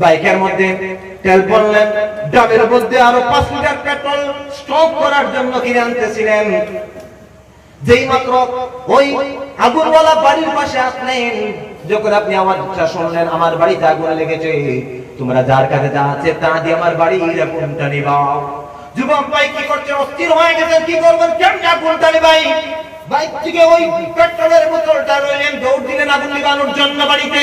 বাইকের মধ্যে তেল পড়লেন। ডাবের মধ্যে আরও পাঁচ লিটার পেট্রোল স্টক করার জন্য কিনে আনতেছিলেন। যেই মাত্র ওই আগুনওয়ালা বাড়ির পাশে আসলেন, যখন আপনি আওয়াজটা শুনলেন, আমার বাড়িতে আগুন লেগেছে। তোমরা যার কাছে যা আছে তা দিয়ে আমার বাড়ির আগুনটা নিবাও। যুবক ভাই কি করছে? অস্থির হয়ে গেছেন, কি করবেন? কেমন আগুনটা নিবাই? বাইক থেকে ওই পেট্রোলের বোতলটা রইলেন দৌড় দিলেন আগুন নিবানোর জন্য বাড়িতে।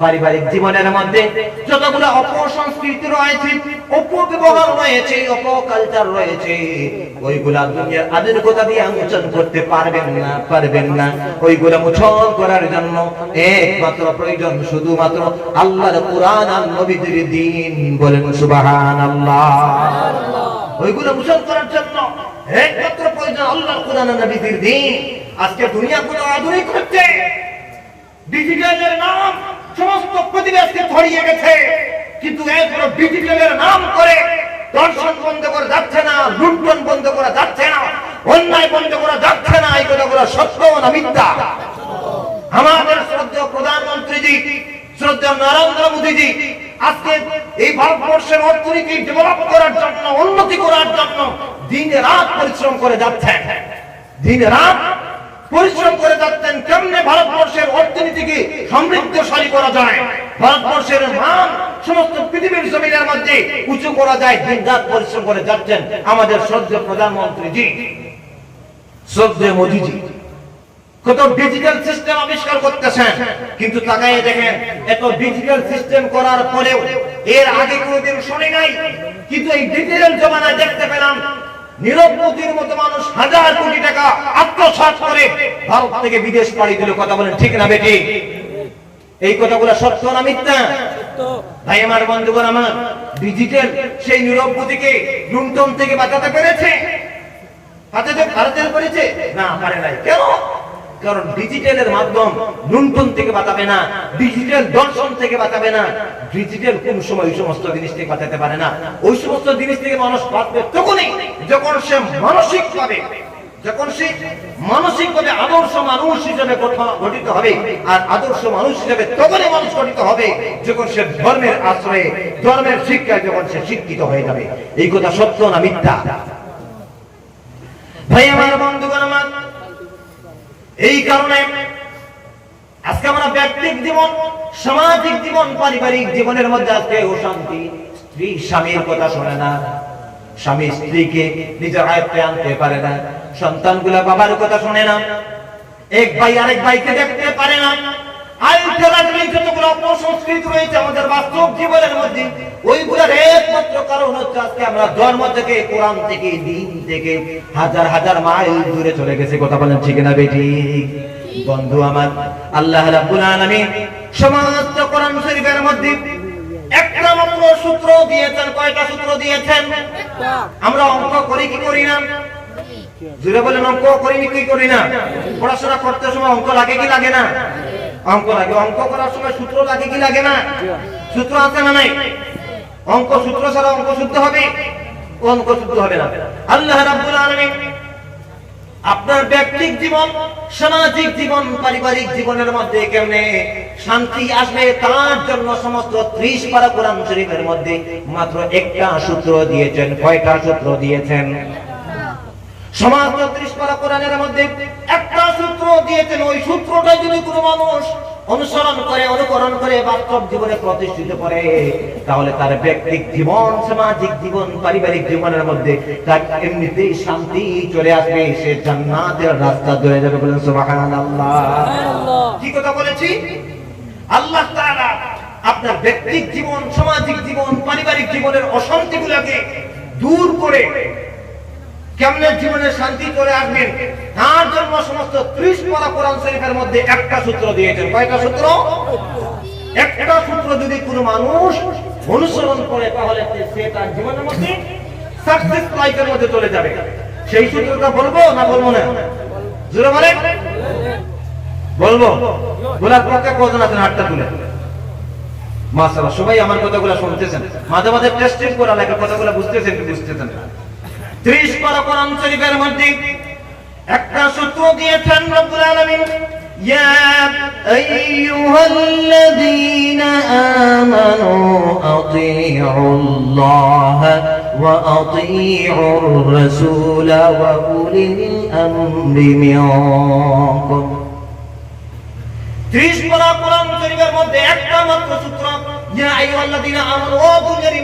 পারিবারিক জীবনের মধ্যে যতগুলো অপসংস্কৃতি রয়েছে, অপব্যবহার রয়েছে, অপকালচার রয়েছে, ওইগুলা দুনিয়ার আধুনিকতা দিয়ে মোচন করতে পারবেন না পারবেন না। ওইগুলা মোচন করার জন্য একমাত্র প্রয়োজন শুধুমাত্র আল্লাহর কোরআন আর নবীদের দিন। বলেন সুবাহান আল্লাহ ওইগুলো মোচন করার জন্য একমাত্র প্রয়োজন আল্লাহর কোরআন আর নবীদের দিন। আজকে দুনিয়া কোনো আধুনিক হচ্ছে, ডিজিটালের নাম সমস্ত প্রতিবেশকে ছড়িয়ে গেছে। কিন্তু এরপর ডিজিটালের নাম করে দর্শন বন্ধ করা যাচ্ছে না, লুণ্ঠন বন্ধ করা যাচ্ছে না, অন্যায় বন্ধ করা যাচ্ছে না, এই কথাগুলো সত্য না মিথ্যা? আমাদের শ্রদ্ধেয় প্রধানমন্ত্রীজি, শ্রদ্ধেয় নরেন্দ্র মোদীজি, আজকে এই ভারতবর্ষের অর্থনীতি ডেভেলপ করার জন্য, উন্নতি করার জন্য দিন রাত পরিশ্রম করে যাচ্ছেন। দিন রাত পরিশ্রম করে যাচ্ছেন, কেমনে ভারতবর্ষের অর্থনীতিকে সমৃদ্ধশালী করা যায়? ভারতবর্ষের মান সমস্ত পৃথিবীর জমিনের মধ্যে উঁচু করা যায়। দিন রাত পরিশ্রম করে যাচ্ছেন আমাদের শ্রদ্ধেয় প্রধানমন্ত্রীজি। শ্রদ্ধেয় মোদীজি। কত ডিজিটাল সিস্টেম আবিষ্কার করতেছেন, কিন্তু তাকায় দেখেন, এত ডিজিটাল সিস্টেম করার পরেও এর আগে কোনোদিন শুনি নাই, কিন্তু এই ডিজিটাল জমানায় দেখতে পেলাম নীরব মতো মানুষ হাজার কোটি টাকা আত্মসাৎ করে ভারত থেকে বিদেশ পাড়ি দিল কথা বলেন ঠিক না বেটি? এই কথাগুলো সত্য না মিথ্যা? ভাই আমার বন্ধুগণ আমার ডিজিটাল সেই নিরবতিকে লুণ্ঠন থেকে বাঁচাতে পেরেছে? বাঁচাতে ভারতের করেছে? না পারে নাই। কেন? কারণ ডিজিটালের মাধ্যম লুণ্ঠন থেকে বাঁচাবে না ডিজিটাল দর্শন থেকে বাঁচাবে না ডিজিটাল কোন সময় ওই সমস্ত জিনিস থেকে বাঁচাতে পারে না। ওই সমস্ত জিনিস থেকে মানুষ বাঁচবে তখনই যখন সে মানসিক পাবে যখন সে আদর্শ মানুষ হিসেবে গঠিত হবে, আর আদর্শ মানুষ হিসেবে তখনই মানুষ গঠিত হবে যখন সে ধর্মের আশ্রয়ে, ধর্মের শিক্ষায় যখন সে শিক্ষিত হয়ে যাবে। এই কথা সত্য না মিথ্যা? ভাই, আমার বন্ধুগণ, আমার এই কারণে আজকে আমরা ব্যক্তিক জীবন, সামাজিক জীবন, পারিবারিক জীবনের মধ্যে আজকে অশান্তি। স্ত্রী, স্বামীর কথা শোনে না। স্বামী স্ত্রীকে নিজের আয়ত্তে আনতে পারে না। সন্তানগুলা বাবার কথা শোনে না। এক ভাই আরেক ভাইকে দেখতে পারে না। খেলার এই যতগুলো অপসংস্কৃতি রয়েছে আমাদের বাস্তব জীবনের মধ্যে, ওইগুলোর একমাত্র কারণ হচ্ছে আজকে আমরা ধর্ম থেকে, কোরআন থেকে, দিন থেকে হাজার হাজার মাইল দূরে চলে গেছে। কথা বলেন ঠিক না বেটি? বন্ধু আমার, আল্লাহ রাব্বুল আলামিন সমস্ত কোরআন শরীফের মধ্যে একটা মাত্র সূত্র দিয়েছেন, কয়টা সূত্র দিয়েছেন? আমরা অঙ্ক করি কি করি না? জুড়ে বলেন, অঙ্ক করি কি করি না? পড়াশোনা করতে সময় অঙ্ক লাগে কি লাগে না? অঙ্ক লাগে। অঙ্ক করার সময় সূত্র লাগে কি লাগে না? সূত্র আছে না নাই? অঙ্ক সূত্র ছাড়া অঙ্ক শুদ্ধ হবে? অঙ্ক শুদ্ধ হবে না। আল্লাহ রাব্বুল আলামিন আপনার ব্যক্তিক জীবন, সামাজিক জীবন, পারিবারিক জীবনের মধ্যে কেমনে শান্তি আসবে তার জন্য সমস্ত ত্রিশ পারা কোরআন শরীফের মধ্যে মাত্র একটা সূত্র দিয়েছেন, কয়টা সূত্র দিয়েছেন? সমস্ত ত্রিশ পারা কোরআনের মধ্যে একটা সূত্র দিয়েছেন ওই সূত্রটা যদি কোনো মানুষ অনুসরণ করে অনুকরণ করে বাস্তব জীবনে প্রতিষ্ঠিত করে তাহলে তার ব্যক্তিক জীবন সামাজিক জীবন পারিবারিক জীবনের মধ্যে তার এমনিতেই শান্তি চলে আসবে সে জান্নাতের রাস্তা ধরে যাবে বলেন সুবহানাল্লাহ। কি কথা বলেছি? আল্লাহ তাআলা আপনার ব্যক্তিক জীবন সামাজিক জীবন পারিবারিক জীবনের অশান্তিগুলোকে দূর করে কেমনে জীবনে শান্তি চলে আসবেন তার জন্য সমস্ত ত্রিশ পারা কোরআন শরীফের মধ্যে একটা সূত্র দিয়েছেন। কয়টা সূত্র? একটা সূত্র যদি কোনো মানুষ অনুসরণ করে, তাহলে সে তার জীবনের মধ্যে সাকসেস লাইফের মধ্যে চলে যাবে। সেই সূত্রটা বলব না বলব না? জোরে বলেন। বলব। বলার পক্ষে কজন আছেন হাতটা তুলে। মাসাল্লাহ সবাই আমার কথাগুলো শুনতেছেন। মাঝে মাঝে টেস্টিং করা লাগে, কথাগুলো বুঝতেছেন বুঝতেছেন না? ত্রিশ পারা কোরআন শরীফের মধ্যে একটা সূত্র দিয়েছেন রব্বুল আলামিন, ইয়া আইয়ুহাল্লাযীনা আমানু আতিউল্লাহ ওয়া আতিউর রাসূল ওয়া উলিল আমরি মিনকুম। ত্রিশ পারা কোরআন মধ্যে একটা মাত্র সূত্র, ইয়া আইয়ুহাল্লাযীনা আমানু, ও দুনিয়ার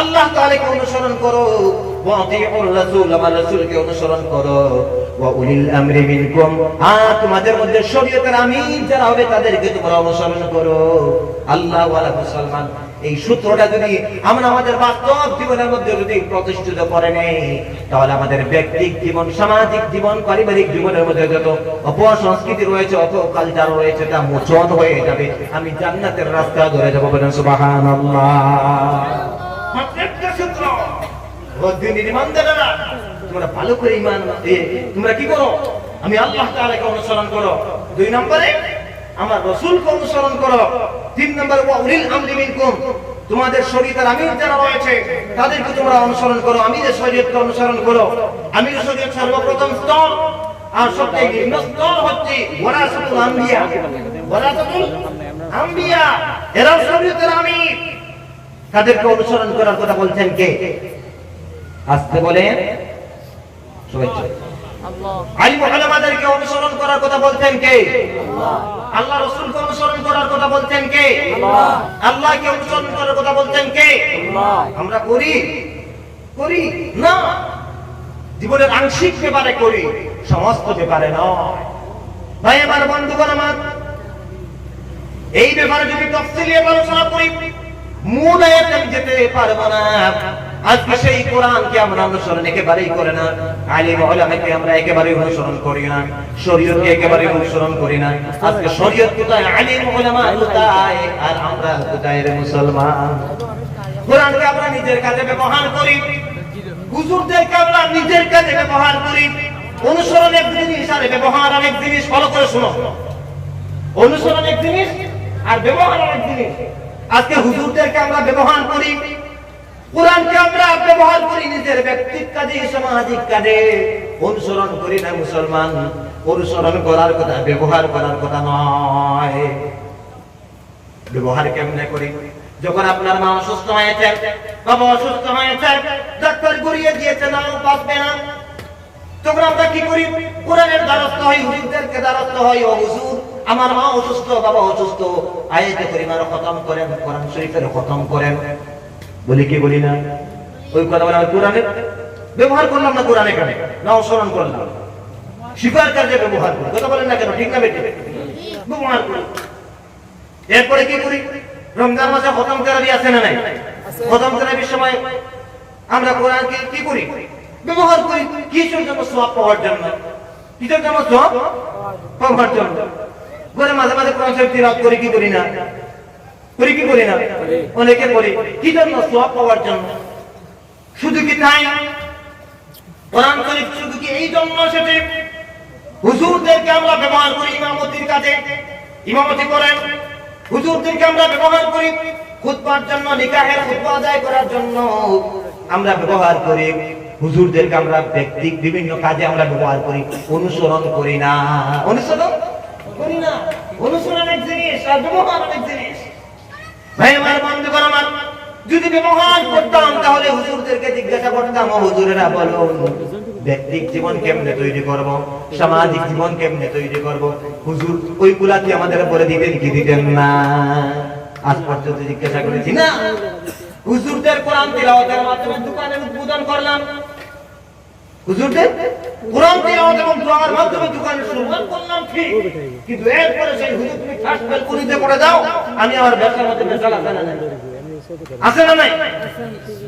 আল্লাহ তাআলাকে অনুসরণ করো। ওয়া আতিউর রাসূল, আমার রাসূলকে অনুসরণ করো। ওয়া উলিল আমরি মিনকুম, আর তোমাদের মধ্যে শরীয়তের আমির যারা হবে তাদেরকে তোমরা অনুসরণ করো। আল্লাহ ওয়ালা মুসলমান, এই সূত্রটা যদি আমরা আমাদের বাস্তব জীবনের মধ্যে যদি প্রতিষ্ঠিত করে নেই, তাহলে আমাদের ব্যক্তিক জীবন, সামাজিক জীবন, পারিবারিক জীবনের মধ্যে যত অপসংস্কৃতি রয়েছে, অত কালচার রয়েছে, তা মোচন হয়ে যাবে। আমি জান্নাতের রাস্তা ধরে যাব বলেন সুবহানাল্লাহ। তোমরা ভালো করে ইমান তোমরা কি করো? আমি আল্লাহ তাআলাকে অনুসরণ করো। দুই নম্বরে, আমার রসুলকে অনুসরণ করো। তিন নম্বরে, ওয়া আমরি মিনকুম, তোমাদের শরীয়তের আমির যারা রয়েছে, তাদেরকে তোমরা অনুসরণ করো। আমিরের শরীয়তকে অনুসরণ করো। আমির শরীয়ত সর্বপ্রথম স্তর, আর সবচেয়ে নিম্ন স্তর হচ্ছে ওয়ারাসাতুল আম্বিয়া ওয়ারাসাতুল এরা শরীয়তের আমির। তাদেরকে অনুসরণ করার কথা বলছেন কে? আসতে বলেন সবাই চুপ। আলিম ওলামাদেরকে অনুসরণ করার কথা বলছেন কে? আল্লাহ। রসুলকে অনুসরণ করার কথা বলছেন কে? আল্লাহকে অনুসরণ করার কথা বলছেন কে? আমরা করি। করি? না। জীবনের আংশিক ব্যাপারে করি সমস্ত ব্যাপারে নয়। ভাই আমার বন্ধুগণ আমার এই ব্যাপারে যদি তফসিলি আলোচনা করি মূল আয়াতে আমি যেতে পারব না। আজকে সেই কোরআনকে আমরা অনুসরণ একেবারেই করে না? আলিম ওলামাকে আমরা একেবারেই অনুসরণ করি না। শরীয়তকে একেবারেই অনুসরণ করি না। আজকে শরীয়ত কোথায়? আলিম ওলামা কোথায়? আর আমরা কোথায় রে মুসলমান? কোরআনকে আমরা নিজের কাজে ব্যবহার করি। হুজুরদেরকে আমরা নিজের কাজে ব্যবহার করি। অনুসরণ এক জিনিস আর ব্যবহার আরেক জিনিস। ফলো করে শুনো। অনুসরণ এক জিনিস আর ব্যবহার আরেক জিনিস। আজকে হুজুরদেরকে আমরা ব্যবহার করি। কোরআনকে আমরা ব্যবহার করি নিজের কাজে, সামাজিক কাজে। অনুসরণ করি না মুসলমান। অনুসরণ করার কথা, ব্যবহার করার কথা নয়। ব্যবহার কেমনে করি? যখন আপনার মা অসুস্থ হয়েছে, বাবা অসুস্থ হয়েছে, ডাক্তার দিয়েছে না না। তখন আমরা কি করি? কোরআনের দ্বারস্থ হই, হুজুরদেরকে দ্বারস্থ হই, ও হুজুর, আমার মা অসুস্থ, বাবা অসুস্থ। আয়াতে করিমার খতম করেন, কোরআন শরীফের খতম করেন। বলি কি বলি না? ওই কথা বলে কোরআনে? ব্যবহার করলাম না কোরআনে কেন না অনুসরণ করলাম। স্বীকার কার্যে ব্যবহার করি। কথা বলেন না কেন? ঠিক না বেটি ব্যবহার করি। এরপরে কি করি? রমজান মাসে খতম তেরাবি আছে না নাই? খতম তেরাবির সময় আমরা কোরআনকে কি করি? ব্যবহার করি। কিসের জন্য সওয়াব পাওয়ার জন্য? কিসের জন্য সওয়াব? পাওয়ার জন্য। ঘরে মাঝে মাঝে কোরআন শরীফ তিলাওয়াত করি, কি করি না? করি কি করি না? অনেকে করি কি জন্য পাওয়ার জন্য? শুধু কি তাই? কোরআন শরীফ শুধু কি এই জন্য সেটি হুজুরদেরকে আমরা ব্যবহার করি ইমামতির কাজে। ইমামতি করেন, হুজুরদেরকে আমরা ব্যবহার করি জন্য, নিকাহের আদায় করার জন্য আমরা ব্যবহার করি। হুজুরদেরকে আমরা ব্যক্তিক বিভিন্ন কাজে আমরা ব্যবহার করি। অনুসরণ করি না। অনুসরণ করি না। অনুসরণ এক জিনিস আর ব্যবহার অনেক জিনিস। সামাজিক জীবন কেমনে তৈরি করব? হুজুর ওই গুলাতে আমাদের বলে দিতেন কি দিতেন না? আজ পর্যন্ত জিজ্ঞাসা করেছি, না। হুজুরদের কোরআন তিলাওয়াতের মাধ্যমে দোকানের উদ্বোধন করলাম। হুজুর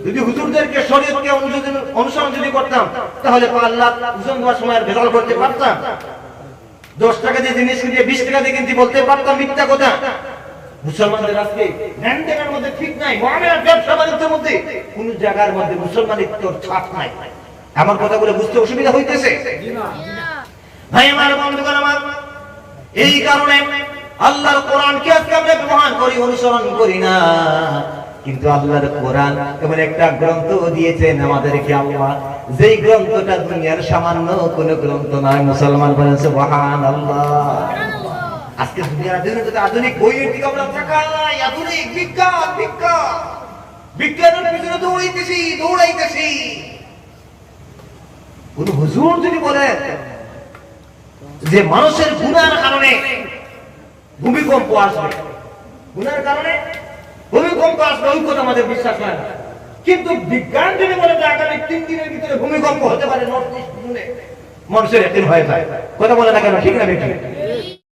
যদি হুজুরদেরকে শরীয়তকে অনুসরণ যদি করতাম, তাহলে ওজন দেওয়ার সময় ভেজাল করতে পারতাম। দশ টাকা দিয়ে জিনিস কিনে বিশ টাকা দিয়ে কিনতে বলতে পারতাম মিথ্যা কথা। মুসলমানদের আজকে মধ্যে ঠিক নাই ব্যবসা বাণিজ্যের মধ্যে কোন জায়গার মধ্যে মুসলমানিত্বর ছাপ নাই। আমার কথাগুলো বুঝতে অসুবিধা হইতেছে? ভাই, আমার বন্ধুগণ, আমার এই কারণে আল্লাহর কোরআনকে আজকে আমরা ব্যবহার করি, অনুসরণ করি না। কিন্তু আল্লাহর কোরআন এমন একটা গ্রন্থ দিয়েছেন আমাদেরকে আল্লাহ। যেই গ্রন্থটা দুনিয়ার সামান্য কোনো গ্রন্থ নয়, মুসলমান বলেন, সুবহানাল্লাহ। আজকে দুনিয়ার আধুনিক আধুনিক বইয়ের দিকে আমরা তাকাই, আধুনিক বিজ্ঞান বিজ্ঞান। বিজ্ঞানের পিছনে দৌড়াইতেছি দৌড়াইতেছি। হুজুর যদি বলেন যে মানুষের গুণার কারণে ভূমিকম্প আসবে গুণার কারণে ভূমিকম্প আসবে ওই কথা আমাদের বিশ্বাস হয় না। কিন্তু বিজ্ঞান যদি বলে যে আগামী তিন দিনের ভিতরে ভূমিকম্প হতে পারে নর্থ ইস্ট মানুষের একদিন হয়ে যায়। কথা বলে না কেন? ঠিক না বেঠিক